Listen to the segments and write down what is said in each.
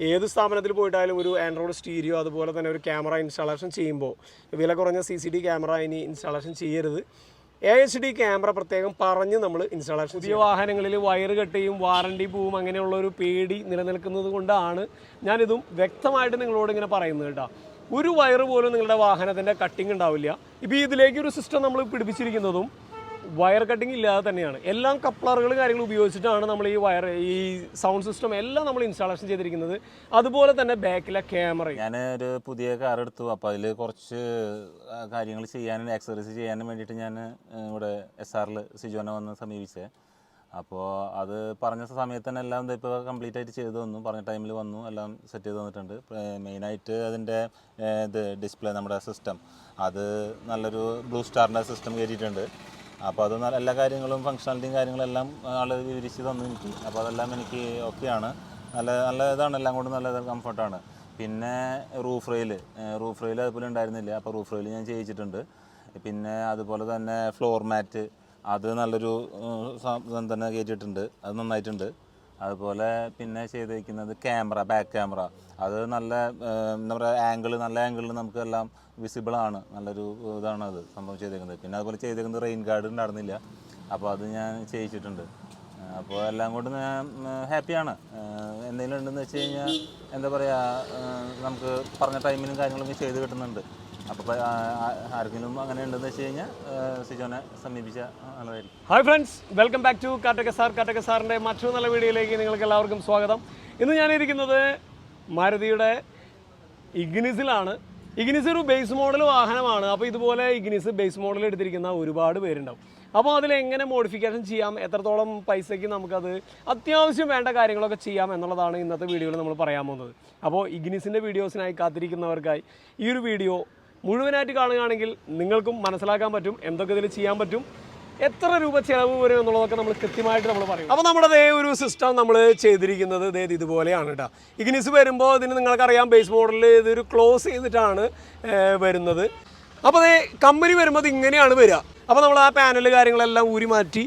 ഏത് സ്ഥാപനത്തിൽ പോയിട്ടായാലും ഒരു ആൻഡ്രോയിഡ് സ്റ്റീരിയോ അതുപോലെ തന്നെ ഒരു ക്യാമറ ഇൻസ്റ്റാളേഷൻ ചെയ്യുമ്പോൾ വില കുറഞ്ഞ സി സി ഡി ക്യാമറ ഇനി ഇൻസ്റ്റാളേഷൻ ചെയ്യരുത്. എ എച്ച് ഡി ക്യാമറ പ്രത്യേകം പറഞ്ഞ് നമ്മൾ ഇൻസ്റ്റാളേഷൻ പുതിയ വാഹനങ്ങളിൽ വയറ് കെട്ടിയും വാറണ്ടി പോവും അങ്ങനെയുള്ള ഒരു പേടി നിലനിൽക്കുന്നത് കൊണ്ടാണ് ഞാനിതും വ്യക്തമായിട്ട് നിങ്ങളോട് ഇങ്ങനെ പറയുന്നത് കേട്ടോ. ഒരു വയറ് പോലും നിങ്ങളുടെ വാഹനത്തിന്റെ കട്ടിങ് ഉണ്ടാവില്ല. ഇപ്പോൾ ഇതിലേക്ക് ഒരു സിസ്റ്റം നമ്മൾ പിടിപ്പിച്ചിരിക്കുന്നതും വയർ കട്ടിങ് ഇല്ലാതെ തന്നെയാണ്. എല്ലാം കപ്ലറുകൾ കാര്യങ്ങൾ ഉപയോഗിച്ചിട്ടാണ് നമ്മൾ ഈ വയർ ഈ സൗണ്ട് സിസ്റ്റം എല്ലാം നമ്മൾ ഇൻസ്റ്റാളേഷൻ ചെയ്തിരിക്കുന്നത്. അതുപോലെ തന്നെ ബാക്കിലെ ക്യാമറ ഞാൻ ഒരു പുതിയ കാർ എടുത്തു. അപ്പോൾ അതിൽ കുറച്ച് കാര്യങ്ങൾ ചെയ്യാനും എക്സസൈസ് ചെയ്യാനും വേണ്ടിയിട്ട് ഞാൻ ഇവിടെ എസ് ആറിൽ സിജോനെ വന്ന് സമീപിച്ചത് അപ്പോൾ അത് പറഞ്ഞ സമയത്ത് തന്നെ എല്ലാം ഇപ്പോൾ കംപ്ലീറ്റ് ആയിട്ട് ചെയ്തു തന്നു. പറഞ്ഞ ടൈമിൽ വന്നു. എല്ലാം സെറ്റ് ചെയ്ത് തന്നിട്ടുണ്ട്. മെയിനായിട്ട് അതിന്റെ ഇത് ഡിസ്പ്ലേ നമ്മുടെ സിസ്റ്റം അത് നല്ലൊരു ബ്ലൂ സ്റ്റാറിന്റെ സിസ്റ്റം കയറ്റിയിട്ടുണ്ട്. അപ്പോൾ അത് എല്ലാ കാര്യങ്ങളും ഫങ്ഷണാലിറ്റിയും കാര്യങ്ങളെല്ലാം ആൾ വിവരിച്ച് തന്നു എനിക്ക്. അപ്പോൾ അതെല്ലാം എനിക്ക് ഓക്കെയാണ് നല്ല നല്ല ഇതാണ്. എല്ലാം കൊണ്ടും നല്ല കംഫർട്ടാണ് പിന്നെ റൂഫ് റെയിൽ റൂഫ് റെയിൽ അതുപോലെ ഉണ്ടായിരുന്നില്ല. അപ്പോൾ റൂഫ് റെയിൽ ഞാൻ ചെയ്യിച്ചിട്ടുണ്ട്. പിന്നെ അതുപോലെ തന്നെ ഫ്ലോർ മാറ്റ് അത് നല്ലൊരു തന്നെ കയറ്റിയിട്ടുണ്ട് അത് നന്നായിട്ടുണ്ട്. അതുപോലെ പിന്നെ ചെയ്തിരിക്കുന്നത് ക്യാമറ ബാക്ക് ക്യാമറ അത് നല്ല എന്താ പറയുക ആംഗിൾ നല്ല ആംഗിളിൽ നമുക്കെല്ലാം വിസിബിൾ ആണ്. നല്ലൊരു ഇതാണ് അത് സംഭവം ചെയ്തേക്കുന്നത്. പിന്നെ അതുപോലെ ചെയ്തേക്കുന്നത് റെയിൻ ഗാർഡ് ഉണ്ടായിരുന്നില്ല. അപ്പോൾ അത് ഞാൻ ചെയ്യിച്ചിട്ടുണ്ട്. അപ്പോൾ എല്ലാം കൊണ്ട് ഞാൻ ഹാപ്പിയാണ് എന്തെങ്കിലും ഉണ്ടെന്ന് വെച്ച് കഴിഞ്ഞാൽ എന്താ പറയുക നമുക്ക് പറഞ്ഞ ടൈമിനും കാര്യങ്ങളൊക്കെ ചെയ്ത് കിട്ടുന്നുണ്ട്. അപ്പോൾ അങ്ങനെ ഉണ്ടെന്ന് hi friends welcome back to Kattaka sir Kattaka സാറിന്റെ മറ്റൊരു നല്ല വീഡിയോയിലേക്ക് നിങ്ങൾക്ക് എല്ലാവർക്കും സ്വാഗതം. ഇന്ന് ഞാനിരിക്കുന്നത് മാരുതിയുടെ ഇഗ്നിസിലാണ്. ഇഗ്നിസ് ഒരു ബേസ് മോഡൽ വാഹനമാണ്. അപ്പോൾ ഇതുപോലെ ഇഗ്നിസ് ബേസ് മോഡൽ എടുത്തിരിക്കുന്ന ഒരുപാട് പേരുണ്ടാവും. അപ്പോൾ അതിൽ എങ്ങനെ മോഡിഫിക്കേഷൻ ചെയ്യാം എത്രത്തോളം പൈസയ്ക്ക് നമുക്കത് അത്യാവശ്യം വേണ്ട കാര്യങ്ങളൊക്കെ ചെയ്യാം എന്നുള്ളതാണ് ഇന്നത്തെ വീഡിയോയിൽ നമ്മൾ പറയാൻ പോകുന്നത്. അപ്പോൾ ഇഗ്നിസിന്റെ വീഡിയോസിനായി കാത്തിരിക്കുന്നവർക്കായി ഈ ഒരു വീഡിയോ മുഴുവനായിട്ട് കാണുകയാണെങ്കിൽ നിങ്ങൾക്കും മനസ്സിലാക്കാൻ പറ്റും എന്തൊക്കെ ഇതിൽ ചെയ്യാൻ പറ്റും എത്ര രൂപ ചിലവ് വരും എന്നുള്ളതൊക്കെ നമ്മൾ കൃത്യമായിട്ട് നമ്മൾ പറയും. അപ്പോൾ നമ്മുടെ ദേ ഒരു സിസ്റ്റം നമ്മൾ ചെയ്തിരിക്കുന്നത് ദേ ഇതുപോലെയാണ് കേട്ടോ ഇഗ്നിസ് വരുമ്പോൾ ഇതിന് നിങ്ങൾക്കറിയാം ബേസ് മോഡലിൽ ഇതൊരു ക്ലോസ് ചെയ്തിട്ടാണ് വരുന്നത്. അപ്പോൾ അതേ കമ്പനി വരുമ്പോൾ ഇങ്ങനെയാണ് വരിക. അപ്പോൾ നമ്മൾ ആ പാനൽ കാര്യങ്ങളെല്ലാം ഊരി മാറ്റി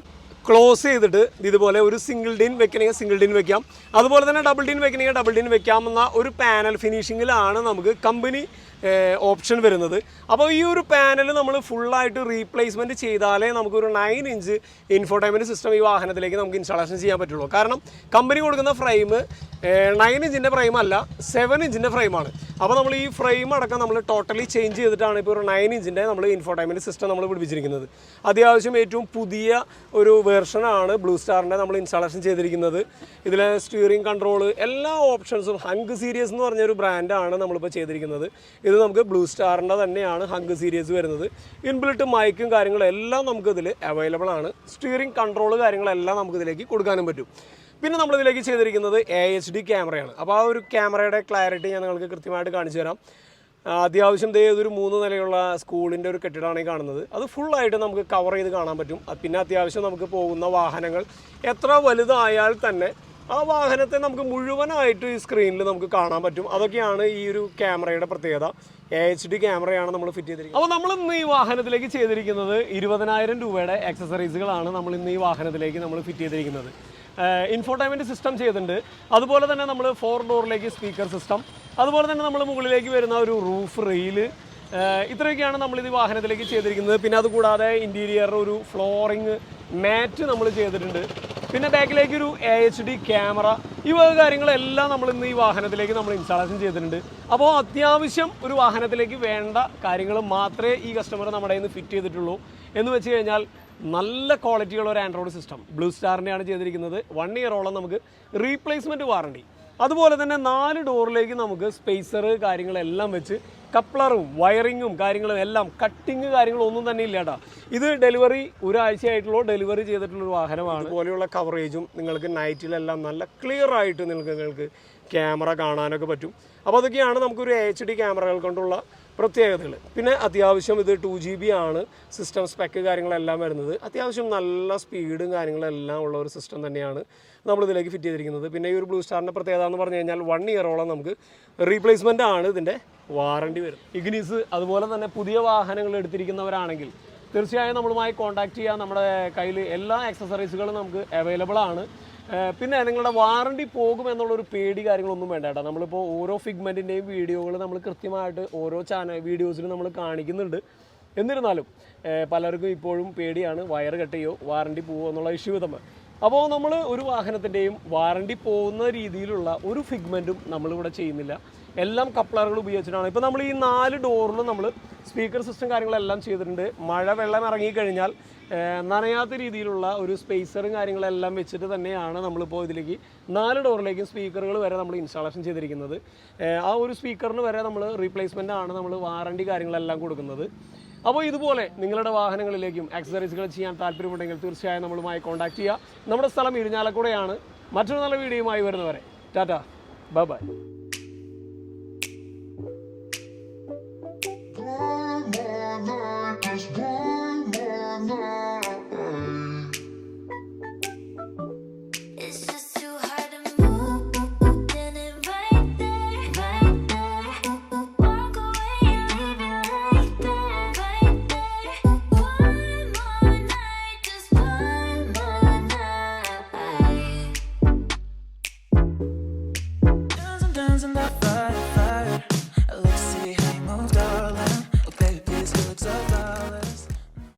ക്ലോസ് ചെയ്തിട്ട് ഇതുപോലെ ഒരു സിംഗിൾ ഡിൻ വെക്കണമെങ്കിൽ സിംഗിൾ ഡിൻ വെക്കാം. അതുപോലെ തന്നെ ഡബിൾ ഡിൻ വെക്കണമെങ്കിൽ ഡബിൾ ഡിൻ വെക്കാമെന്ന ഒരു പാനൽ ഫിനിഷിങ്ങിലാണ് നമുക്ക് കമ്പനി ഓപ്ഷൻ വരുന്നത്. അപ്പോൾ ഈ ഒരു പാനൽ നമ്മൾ ഫുള്ളായിട്ട് റീപ്ലേസ്മെന്റ് ചെയ്താലേ നമുക്കൊരു നയൻ ഇഞ്ച് ഇൻഫോർടൈൻമെന്റ് സിസ്റ്റം ഈ വാഹനത്തിലേക്ക് നമുക്ക് ഇൻസ്റ്റാളേഷൻ ചെയ്യാൻ പറ്റുള്ളൂ. കാരണം കമ്പനി കൊടുക്കുന്ന ഫ്രെയിം നയൻ ഇഞ്ചിന്റെ ഫ്രെയിം അല്ല സെവൻ ഇഞ്ചിന്റെ ഫ്രെയിമാണ് അപ്പോൾ നമ്മൾ ഈ ഫ്രെയിം അടക്കം നമ്മൾ ടോട്ടലി ചേഞ്ച് ചെയ്തിട്ടാണ് ഇപ്പോൾ ഒരു നയൻ ഇഞ്ചിന്റെ നമ്മൾ ഇൻഫോർടൈൻമെന്റ് സിസ്റ്റം നമ്മൾ പിടിപ്പിച്ചിരിക്കുന്നത്. അത്യാവശ്യം ഏറ്റവും പുതിയ ഒരു വേർഷനാണ് ബ്ലൂ സ്റ്റാറിന്റെ നമ്മൾ ഇൻസ്റ്റാളേഷൻ ചെയ്തിരിക്കുന്നത്. ഇതിലെ സ്റ്റിയറിംഗ് കൺട്രോൾ എല്ലാ ഓപ്ഷൻസും ഹങ്ക് സീരീസ് എന്ന് പറഞ്ഞൊരു ബ്രാൻഡാണ് നമ്മളിപ്പോൾ ചെയ്തിരിക്കുന്നത്. ഇത് നമുക്ക് ബ്ലൂ സ്റ്റാറിന്റെ തന്നെയാണ് ഹങ്ക് സീരീസ് വരുന്നത്. ഇൻബിൽട്ട് മൈക്കും കാര്യങ്ങളും എല്ലാം നമുക്കിതിൽ അവൈലബിൾ ആണ്. സ്റ്റിയറിംഗ് കൺട്രോൾ കാര്യങ്ങളെല്ലാം നമുക്കിതിലേക്ക് കൊടുക്കാനും പറ്റും. പിന്നെ നമ്മളിതിലേക്ക് ചെയ്തിരിക്കുന്നത് എ എച്ച് ഡി ക്യാമറയാണ് അപ്പോൾ ആ ഒരു ക്യാമറയുടെ ക്ലാരിറ്റി ഞാൻ നിങ്ങൾക്ക് കൃത്യമായിട്ട് കാണിച്ചു തരാം. അത്യാവശ്യം ദേ ഇതൊരു മൂന്ന് നിലയുള്ള സ്കൂളിന്റെ ഒരു കെട്ടിടമാണ് ഈ കാണുന്നത്. അത് ഫുള്ളായിട്ട് നമുക്ക് കവർ ചെയ്ത് കാണാൻ പറ്റും. പിന്നെ അത്യാവശ്യം നമുക്ക് പോകുന്ന വാഹനങ്ങൾ. എത്ര വലുതായാൽ തന്നെ ആ വാഹനത്തെ നമുക്ക് മുഴുവനായിട്ട് ഈ സ്ക്രീനിൽ നമുക്ക് കാണാൻ പറ്റും. അതൊക്കെയാണ് ഈ ഒരു ക്യാമറയുടെ പ്രത്യേകത. എ എച്ച് ഡി ക്യാമറയാണ് നമ്മൾ ഫിറ്റ് ചെയ്തിരിക്കുന്നത്. അപ്പോൾ നമ്മൾ ഇന്ന് ഈ വാഹനത്തിലേക്ക് ചെയ്തിരിക്കുന്നത് ഇരുപതിനായിരം രൂപയുടെ ആക്സസറീസുകളാണ് നമ്മൾ ഇന്ന് ഈ വാഹനത്തിലേക്ക് നമ്മൾ ഫിറ്റ് ചെയ്തിരിക്കുന്നത്. ഇൻഫോർടൈൻമെന്റ് സിസ്റ്റം ചെയ്തിട്ടുണ്ട്. അതുപോലെ തന്നെ നമ്മൾ ഫോർ ഡോറിലേക്ക് സ്പീക്കർ സിസ്റ്റം അതുപോലെ തന്നെ നമ്മൾ മുകളിലേക്ക് വരുന്ന ഒരു റൂഫ് റെയിൽ ഇത്രയൊക്കെയാണ് നമ്മൾ ഇത് വാഹനത്തിലേക്ക് ചെയ്തിരിക്കുന്നത്. പിന്നെ അതുകൂടാതെ ഇന്റീരിയർ ഒരു ഫ്ലോറിങ് മാറ്റ് നമ്മൾ ചെയ്തിട്ടുണ്ട്. പിന്നെ ബാക്കിലേക്ക് ഒരു എ എച്ച് ഡി ക്യാമറ ഈ വക കാര്യങ്ങളെല്ലാം നമ്മൾ ഇന്ന് ഈ വാഹനത്തിലേക്ക് നമ്മൾ ഇൻസ്റ്റാളേഷൻ ചെയ്തിട്ടുണ്ട്. അപ്പോൾ അത്യാവശ്യം ഒരു വാഹനത്തിലേക്ക് വേണ്ട കാര്യങ്ങൾ മാത്രമേ ഈ കസ്റ്റമർ നമ്മുടെ കയ്യിൽ നിന്ന് ഫിറ്റ് ചെയ്തിട്ടുള്ളൂ. എന്ന് വെച്ച് കഴിഞ്ഞാൽ നല്ല ക്വാളിറ്റിയുള്ള ഒരു ആൻഡ്രോയിഡ് സിസ്റ്റം ബ്ലൂ സ്റ്റാറിന്റെയാണ് ചെയ്തിരിക്കുന്നത്. വൺ ഇയറോളം നമുക്ക് റീപ്ലേസ്മെന്റ് വാറണ്ടി അതുപോലെ തന്നെ നാല് ഡോറിലേക്ക് നമുക്ക് സ്പേസർ കാര്യങ്ങളെല്ലാം വെച്ച് കപ്ലറും വയറിങ്ങും കാര്യങ്ങളും എല്ലാം കട്ടിങ് കാര്യങ്ങളും ഒന്നും തന്നെ ഇല്ല കേട്ടോ. ഇത് ഡെലിവറി ഒരാഴ്ചയായിട്ടുള്ള ഡെലിവറി ചെയ്തിട്ടുള്ള ഒരു വാഹനമാണ്. അതുപോലെയുള്ള കവറേജും നിങ്ങൾക്ക് നൈറ്റിലെല്ലാം നല്ല ക്ലിയർ ആയിട്ട് നിങ്ങൾക്ക് നിങ്ങൾക്ക് ക്യാമറ കാണാനൊക്കെ പറ്റും. അപ്പോൾ അതൊക്കെയാണ് നമുക്കൊരു എച്ച് ഡി ക്യാമറകൾ കൊണ്ടുള്ള പ്രത്യേകതകൾ പിന്നെ അത്യാവശ്യം ഇത് ടു ജി ബി ആണ്. സിസ്റ്റം സ്പെക്ക് കാര്യങ്ങളെല്ലാം വരുന്നത്. അത്യാവശ്യം നല്ല സ്പീഡും കാര്യങ്ങളെല്ലാം ഉള്ള ഒരു സിസ്റ്റം തന്നെയാണ് നമ്മളിതിലേക്ക് ഫിറ്റ് ചെയ്തിരിക്കുന്നത്. പിന്നെ ഈ ഒരു ബ്ലൂ സ്റ്റാറിന്റെ പ്രത്യേകത എന്ന് പറഞ്ഞു കഴിഞ്ഞാൽ വൺ ഇയറോളം നമുക്ക് റീപ്ലേസ്മെന്റ് ആണ് ഇതിന്റെ വാറണ്ടി വരും ഇഗ്നീസ് അതുപോലെ തന്നെ പുതിയ വാഹനങ്ങൾ എടുത്തിരിക്കുന്നവരാണെങ്കിൽ തീർച്ചയായും നമ്മളുമായി കോൺടാക്ട് ചെയ്യാൻ നമ്മുടെ കയ്യിൽ എല്ലാ ആക്സസറീസുകളും നമുക്ക് അവൈലബിൾ ആണ്. പിന്നെ നിങ്ങളുടെ വാറണ്ടി പോകും എന്നുള്ളൊരു പേടി കാര്യങ്ങളൊന്നും വേണ്ട കേട്ടോ. നമ്മളിപ്പോൾ ഓരോ ഫിഗ്മെന്റിന്റെയും വീഡിയോകൾ നമ്മൾ കൃത്യമായിട്ട് ഓരോ ചാനൽ വീഡിയോസിലും നമ്മൾ കാണിക്കുന്നുണ്ട്. എന്നിരുന്നാലും പലർക്കും ഇപ്പോഴും പേടിയാണ്. വയർ കെട്ടിയോ വാറണ്ടി പോവോ എന്നുള്ള ഇഷ്യൂ തമ്മിൽ അപ്പോൾ നമ്മൾ ഒരു വാഹനത്തിന്റെയും വാറണ്ടി പോകുന്ന രീതിയിലുള്ള ഒരു ഫിഗ്മെന്റും നമ്മളിവിടെ ചെയ്യുന്നില്ല. എല്ലാം കപ്ലറുകൾ ഉപയോഗിച്ചിട്ടാണ്. ഇപ്പോൾ നമ്മൾ ഈ നാല് ഡോറിലും നമ്മൾ സ്പീക്കർ സിസ്റ്റം കാര്യങ്ങളെല്ലാം ചെയ്തിട്ടുണ്ട്. മഴ വെള്ളം ഇറങ്ങിക്കഴിഞ്ഞാൽ നനയാത്ത രീതിയിലുള്ള ഒരു സ്പേസറും കാര്യങ്ങളെല്ലാം വെച്ചിട്ട് തന്നെയാണ് നമ്മളിപ്പോൾ ഇതിലേക്ക് നാല് ഡോറിലേക്കും സ്പീക്കറുകൾ വരെ നമ്മൾ ഇൻസ്റ്റാളേഷൻ ചെയ്തിരിക്കുന്നത്. ആ ഒരു സ്പീക്കറിന് വരെ നമ്മൾ റീപ്ലേസ്മെന്റ് ആണ് നമ്മൾ വാറണ്ടി കാര്യങ്ങളെല്ലാം കൊടുക്കുന്നത്. അപ്പോൾ ഇതുപോലെ നിങ്ങളുടെ വാഹനങ്ങളിലേക്കും എക്സസറീസുകൾ ചെയ്യാൻ താല്പര്യമുണ്ടെങ്കിൽ തീർച്ചയായും നമ്മളുമായി കോൺടാക്ട് ചെയ്യുക നമ്മുടെ സ്ഥലം ഇരിഞ്ഞാലക്കുടയാണ് മറ്റൊരു നല്ല വീഡിയോയുമായി വരുന്നവരെ. ടാറ്റ. Bye bye.